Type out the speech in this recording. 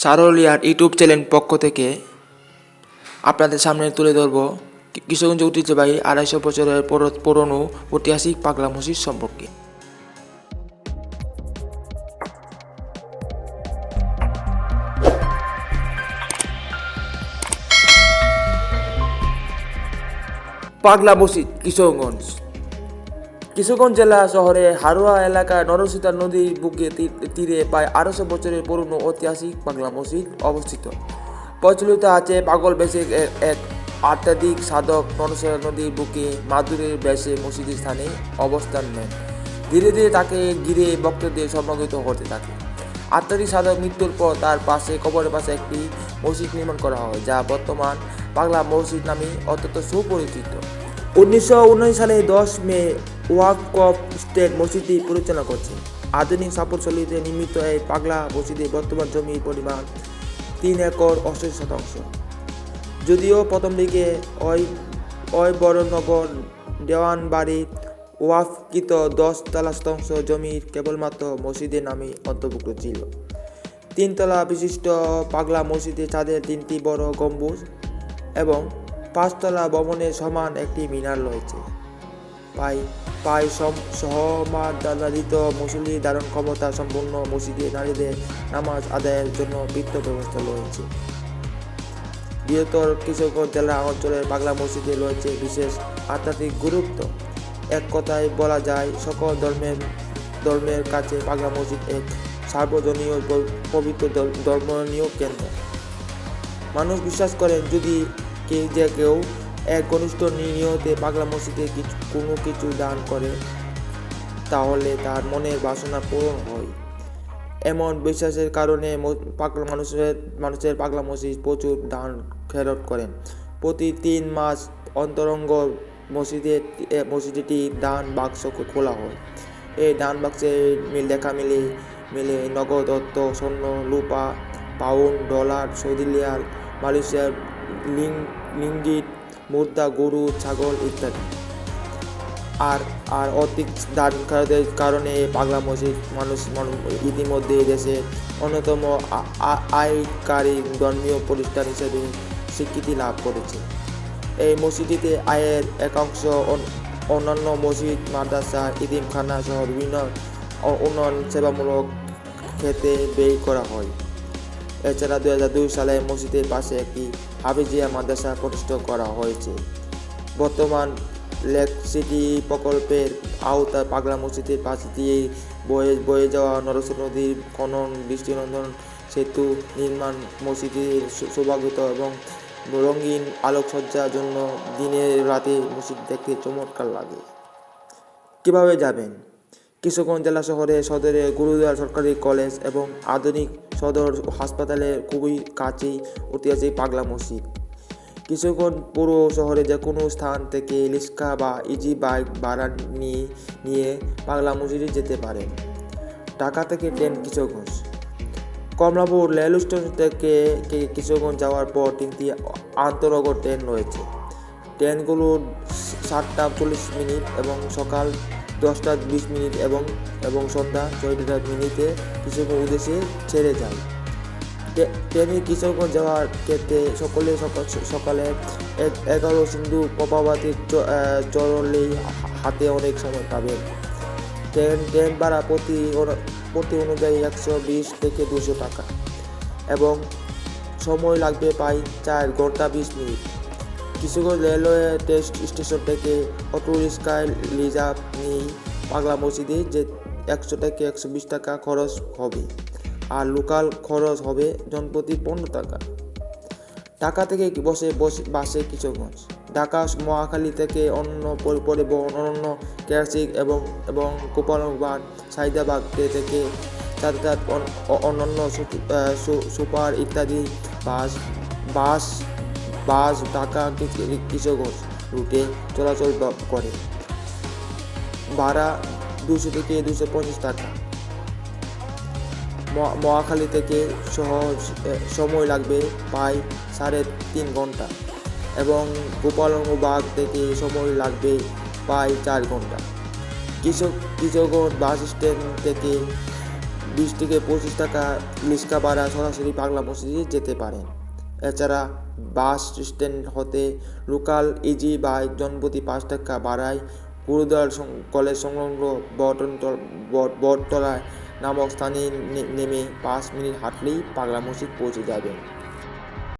সারলিয়ার YouTube channel পক্ষ থেকে আপনাদের সামনে তুলে ধরব কিশোরগঞ্জ ঐতিহ্যবাহী আড়াইশো বছরের পুরো- পুরনো ঐতিহাসিক পাগলা মসজিদ সম্পর্কে। পাগলা মসজিদ, কিশোরগঞ্জ। কিশোরগঞ্জ জেলা শহরে হারোয়া এলাকায় নরসিতা নদীর বুকে তীরে প্রায় আড়াইশো বছরের পুরনো ঐতিহাসিক বাংলা মসজিদ অবস্থিত। প্রচলিত আছে পাগল বেশে এক আধ্যাত্মিক সাধক নরসিতা নদীর বুকে মাদুরের বেশে মসজিদের স্থানে অবস্থান নেন। ধীরে ধীরে তাকে ঘিরে ভক্তদের সমাগত হতে থাকে। আধ্যাত্মিক সাধক মৃত্যুর পর তার পাশে কবরের পাশে একটি মসজিদ নির্মাণ করা হয়, যা বর্তমান বাংলা মসজিদ নামে অত্যন্ত সুপরিচিত। উনিশশো উনিশ সালে দশ মে ওয়াকফ স্টেট মসজিদটি পরিচালনা করছে। আধুনিক সাপোর্টশৈলীতে নির্মিত এই পাগলা মসজিদে বর্তমান জমির পরিমাণ তিন একর অষ্টাশি শতাংশ। যদিও প্রথম দিকে বড়নগর দেওয়ান বাড়ি ওয়াফকৃত দশ তলা শতাংশ জমির কেবলমাত্র মসজিদের নামে অন্তর্ভুক্ত ছিল। তিনতলা বিশিষ্ট পাগলা মসজিদে চাঁদের তিনটি বড় গম্বুজ এবং পাঁচতলা ভবনের সমান একটি মিনার রয়েছে। পাই পাই সমাদারিত মুসলি ধারণ ক্ষমতা সম্পূর্ণ মসজিদে নারীদের নামাজ আদায়ের জন্য বৃত্ত ব্যবস্থা রয়েছে। বৃহত্তর কিশোরগঞ্জ জেলা অঞ্চলের পাগলা মসজিদে রয়েছে বিশেষ আধ্যাত্মিক গুরুত্ব। এক কথায় বলা যায়, সকল ধর্মের ধর্মের কাছে পাগলা মসজিদ এক সার্বজনীয় পবিত্র ধর- ধর্মনীয় কেন্দ্র। মানুষ বিশ্বাস করেন, যদি কে যে কেউ এক ঘনিষ্ঠ নিয়তে পাগলা মসজিদে কিছু, কোনো কিছু দান করে, তাহলে তার মনের বাসনা পূরণ হয়। এমন বিশ্বাসের কারণে পাগলা মানুষের মানুষের পাগলা মসজিদ প্রচুর দান ফেরত করেন। প্রতি তিন মাস অন্তরঙ্গ মসজিদে মসজিদটি দান বাক্স খোলা হয়। এই দান বাক্সে মিল, লেখা মিলে মিলে নগদ অর্থ, স্বর্ণ, রূপা, পাউন্ড, ডলার সৌদি রিয়াল মালয়েশিয়ার লিং, লিঙ্গিত মুদ্রা গরু, ছাগল ইত্যাদি। আর আর অধিক দান কারণে পাগলা মসজিদ মানুষ ইতিমধ্যে দেশের অন্যতম আয়কারী ধর্মীয় প্রতিষ্ঠান হিসেবে স্বীকৃতি লাভ করেছে। এই মসজিদটিতে আয়ের একাংশ অন- অন্যান্য মসজিদ, মাদ্রাসা, ইতিমখানা সহ বিভিন্ন উন্নয়ন সেবামূলক ক্ষেত্রে ব্যয় করা হয়। এছাড়া দু হাজার দুই সালে মসজিদের পাশে একটি হাফিজিয়া মাদ্রাসা প্রতিষ্ঠা করা হয়েছে। বর্তমান লেক সিটি প্রকল্পের আওতায় পাগলা মসজিদের পাশ দিয়ে বয়ে বয়ে যাওয়া নরসী নদীর খনন দৃষ্টিনন্দন সেতু নির্মাণ, মসজিদের সৌভাগ্যত এবং রঙিন আলোকসজ্জার জন্য দিনের রাতে মসজিদ দেখতে চমৎকার লাগে। কীভাবে যাবেন? কিশোরগঞ্জ জেলা শহরে, সদরে, গুরুদুয়ার সরকারি কলেজ এবং আধুনিক সদর হাসপাতালে খুবই কাছেই ঐতিহাসিক পাগলা মসজিদ। কিশোরগঞ্জ পৌর শহরে যে কোনো স্থান থেকে রিক্সা বা ইজি বাইক ভাড়া নিয়ে নিয়ে পাগলা মসজিদে যেতে পারেন ঢাকা থেকে train Kishoreganj. Kamalapur rail station থেকে কিশোরগঞ্জ যাওয়ার পর তিনটি আন্তনগর ট্রেন রয়েছে। ট্রেনগুলো সাতটা চল্লিশ মিনিট এবং সকাল দশটা বিশ মিনিট এবং এবং সন্ধ্যা ছয়টা মিনিটে কিশোরগঞ্জ উদ্দেশ্যে ছেড়ে যায়। ট্রে- ট্রেনে কিশোরগঞ্জ যাওয়ার ক্ষেত্রে সকলে সকাল এক- এগারো সিন্ধু প্রভাবাতে চড়লেই হাতে অনেক সময় পাবেন ট্রেন ট্রেন ভাড়া প্রতি প্রতি অনুযায়ী একশো বিশ থেকে দুশো টাকা এবং সময় লাগবে প্রায় চার ঘণ্টা বিশ minute. Kishoreganj railway test station থেকে অটো রিক্সায় রিজার্ভ নিয়ে পাগলা মসজিদে যে একশো থেকে একশো বিশ টাকা খরচ হবে আর লোকাল খরচ হবে জনপ্রতি পনেরো টাকা। ঢাকা থেকে বসে বসে বাসে কিশোরগঞ্জ। ঢাকা মহাখালী থেকে অন্য পরি- পরিবহন অন্য ক্যারসিক এবং এবং গোপালবাগ সাইদাবাগ থেকে অন্যান্য সুপার ইত্যাদি বাস বাস বাস ঢাকা কি- কিশোরগঞ্জ রুটে চলাচল করে। ভাড়া দুশো থেকে দুশো পঞ্চাশ টাকা। মহা- মহাখালী থেকে সহজ সময় লাগবে প্রায় সাড়ে তিন ঘণ্টা এবং গোপালবাগ থেকে সময় লাগবে প্রায় চার ঘণ্টা। কৃষক কৃষকগঞ্জ বাস স্ট্যান্ড থেকে বিশ থেকে পঁচিশ টাকা রিক্সা ভাড়া সরাসরি পাগলা মসজিদে যেতে পারেন। এছাড়া বাস স্ট্যান্ড হতে লোকাল ইজি বাইক জনপ্রতি পাঁচ টাকা বাড়ায়। গুরুদয়াল কলেজ সংলগ্ন বটনতল বট- বটতলায় নামক স্থানে নেমে পাঁচ মিনিট হাঁটলেই পাগলা মসজিদ পৌঁছে যাবেন।